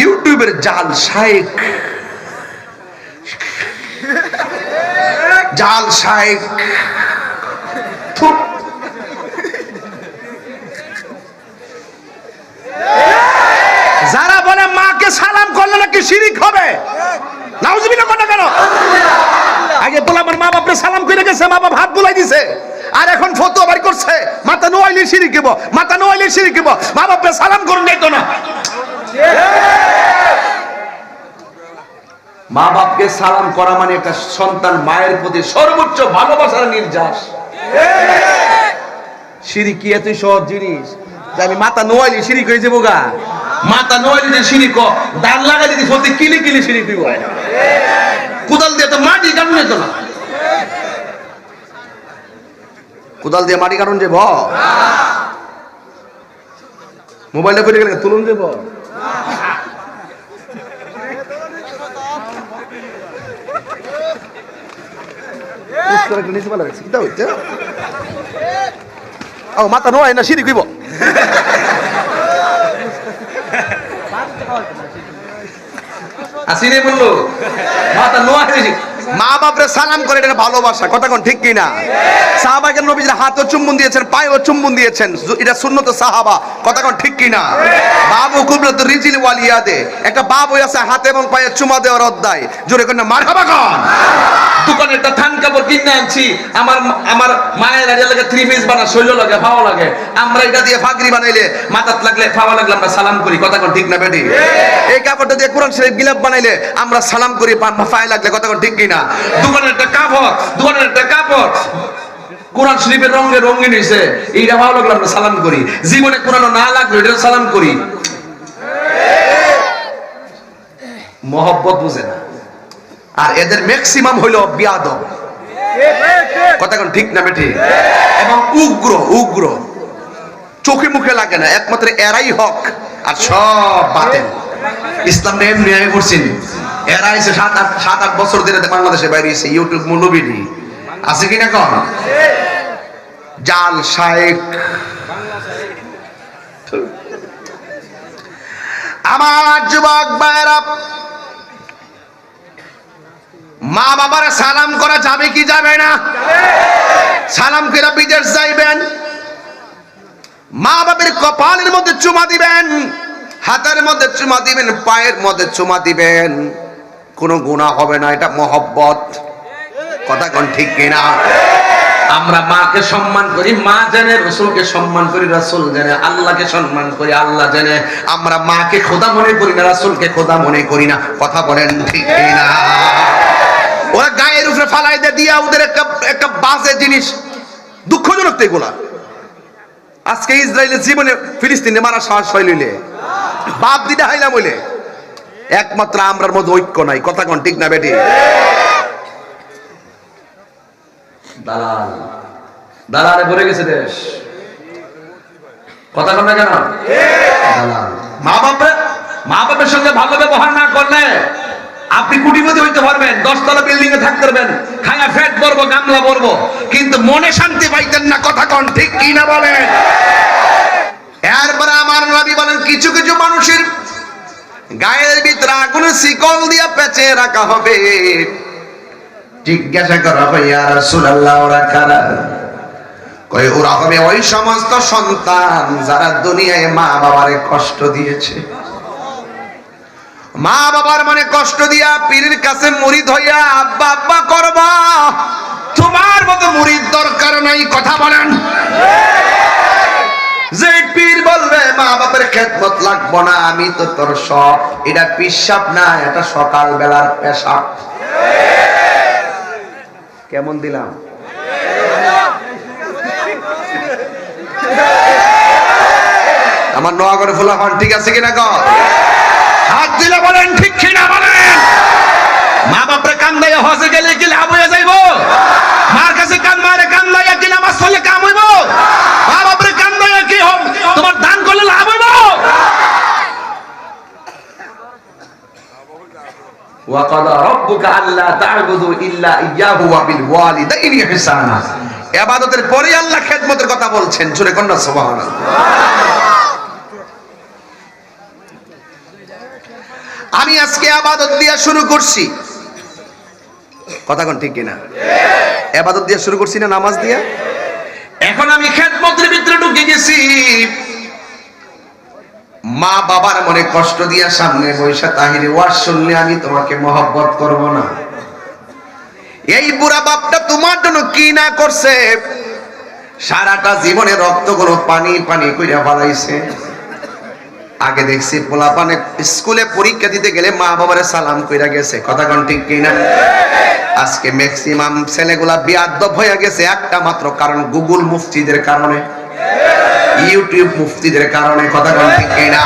ইউটিউবের জাল জাল যারা বলে মাকে সালাম করলে নাকি শিরিক হবে? কথা কেন? আগে বলে আমার মা বাপরে সালাম করে গেছে মা বাপ হাত বুলাই দিছে। আর এখন ফটো বাড়ি করছে। মাথা নোয়াইলে সিঁড়ি কিব, মাথা নোয়াইলে সিঁড়ি কিব। মা বাপরে সালাম করুন যাইতো না। মা বাপকে সালাম করা মানে একটা সন্তান মায়ের প্রতি সর্বোচ্চ ভালোবাসার নির্যাস। সিঁড়ি কি এতই সহজ জিনিস? আমি মাথা নোয়াইলি সিঁড়ি করে যাব গা। মাথা নোয়াইলি যে সিঁড়ি ক দান লাগাই দিদি ফলতে কিলি কিলি সিঁড়ি দিব কোদাল দিয়ে তো মাটি কাটুন না। কোদাল দিয়ে মাটি কাটুন যাব মোবাইলটা করে গেলে তুলুন যাব ও মাথা নোয়াই না, সিঁড়ি কইব আসিনে বলল মাথা নোয়া মা বাপরে সালাম করে এটা ভালোবাসা। কথা কোন ঠিক কিনা? সাহাবাকে নবীজির হাতও চুম্বন দিয়েছেন পায়ে ও চুম্বন দিয়েছেন এটা সুন্নত সাহাবা। কথা কোন ঠিক কিনা? বাবু কুবলত রিজিল ওয়ালিয়াদে। একটা বাবু আছে হাতে এবং পায়ে চুমা দেওয়ার অধ্যায়। জোরে কোন মারহাবা কন? দোকানে একটা থান কাপড় কিনে আনছি। আমার আমার মায়ের আগে লাগে থ্রি পিস বানা শৈল লাগে ভালো লাগে। আমরা এটা দিয়ে ফাগরি বানাইলে মাথাত লাগলে ফাওয়া লাগলে আমরা সালাম করি। কথা কোন ঠিক না বেটি? এই কাপড়টা দিয়ে কোরআন শরীফ গিলাপ বানাইলে আমরা সালাম করি ফায় লাগলে কথা কোন ঠিক কিনা? দোকানের একটা কাপড় দোকানের একটা কাপড়। কোরআন শরীফের রঙে রঙিন হয়েছে এইটা ভালো লাগল আমরা সালাম করি। জীবনে কোরআন না লাগল এটা সালাম করি। মহব্বত বুঝে না। আর এদের ম্যাক্সিমাম হইল বিয়াদব। কথা কোন ঠিক না বেঠি? এবং উগ্র উগ্র। চোখে মুখে লাগে না, একমাত্র এরাই হক, আর সব বাতেন ইসলাম এমনি আমি করছেন এরা এসে সাত আট সাত আট বছর ধরে বাংলাদেশে বাইরে ইউটিউব মূল্যবিধি আছে কিনা কন? জাল শায়েক আমার যুবক ভাইরা মা বাবার সালাম করা যাবে কি যাবে না? সালাম করে বিদেশ যাইবেন। মা বাবার কপালের মধ্যে চুমা দিবেন, হাতের মধ্যে চুমা দিবেন, পায়ের মধ্যে চুমা দিবেন। কোনো গুণা হবে না, এটা মহব্বত। কথা কোন ঠিক কিনা? আমরা মাকে সম্মান করি, মা জেনে, রসুলকে সম্মান করি, রসুল জেনে, আল্লাহকে সম্মান করি, আল্লাহ জেনে। আমরা মাকে খোদা মনে করি না, রসুলকে খোদা মনে করি না। কথা বলেন ঠিক কিনা? ওরা গায়ের উপরে ফালাই দিয়ে দিয়া ওদের একটা একটা বাজে জিনিস। দুঃখজনক তো এগুলা। আজকে ইসরায়েলের জীবনে ফিলিস্তিনে মারা সাহস হইলে বাপ দিদা হাইলাম বলে একমাত্র আমরার মধ্যে ঐক্য নাই। কথা কোন ঠিক না বেটি? দালাল। দালালে ভরে গেছে দেশ। কথা কোন না কেন? দালাল। মা বাপের মা বাপের সঙ্গে ভালো ব্যবহার না করলে আপনি কুটিপতি হইতে পারবেন, দশতলা বিল্ডিং এ থাকতে পারবেন খাঙা ফ্যাট বলব গামলা বলব কিন্তু মনে শান্তি পাইতেন না, কথা কন ঠিক কি না বলেন? এরপরে আমার নবী বলেন, কিছু কিছু মানুষের গায়ের ভিতরে আগুন শিকল দিয়া পেঁচে রাখা হবে। জিজ্ঞাসা করা হয়, ইয়া রাসূলুল্লাহ, ওরা কারা? কই ওরা হবে ওই সমস্ত সন্তান যারা দুনিয়ায় মা বাবারে কষ্ট দিয়েছে। মা বাবার মনে কষ্ট দিয়া পীরের কাছে মুরিদ হইয়া, আব্বা আব্বা, করবা? তোমার মতো মুরিদ দরকার নাই, কথা বলেন। যে পীর বলবে, মা বাপের খেদমত লাগবো না, আমি তো তোর সব। এটা পিসাব না, এটা সকাল বেলার পেশাব। কেমন দিলাম? আমার নোয়াগড়ে ফুলা হন ঠিক আছে কিনা কর? হাত দিলে বলেন ঠিক কিনা বলেন মা বাপরে কান্দাইয়া হসে গেলে কি লাভ হয়ে যাইব মার কাছে কান মারে কান্দাইয়া কি নামাজ পড়লে কাম হইব মা বাপরে কান্দাইয়া কি হোক তোমার দান করলে লাভ হইব وقضى ربك الا تعبدوا الا اياه وبالوالدين احسانا ইবাদতের পরে আল্লাহ খেদমতের কথা বলছেন জোরে কন্যা সোবাহান আমি আজকে আবাদত দিয়া শুরু করছি। কথা কোন ঠিক কিনা? আবাদত দিয়া শুরু করছি না নামাজ দিয়া? এখন আমি খেদমতের ভিতরে ঢুকে গেছি। মা বাবার মনে কষ্ট দিয়া সামনে বৈশা তাহিরে ওয়াজ শুনলে আমি তোমাকে মহব্বত করব না। এই বুড়া বাপটা তোমার জন্য কি না করছে? সারাটা জীবনে রক্ত কোনো পানি পানি কইরা ফলাইছে। আগে দেখছি, পোলাপানে স্কুলে পরীক্ষা দিতে গেলে মা বাবার সালাম কইরা গেছে। কথা কোন ঠিক কিনা? আজকে ম্যাক্সিমাম ছেলেগুলা বিয়াদব হয়ে গেছে, একটা মাত্র কারণ, গুগল মুফতিদের কারণে। ইউটিউব মুফতিদের কারণে, কথা কোন ঠিক কিনা?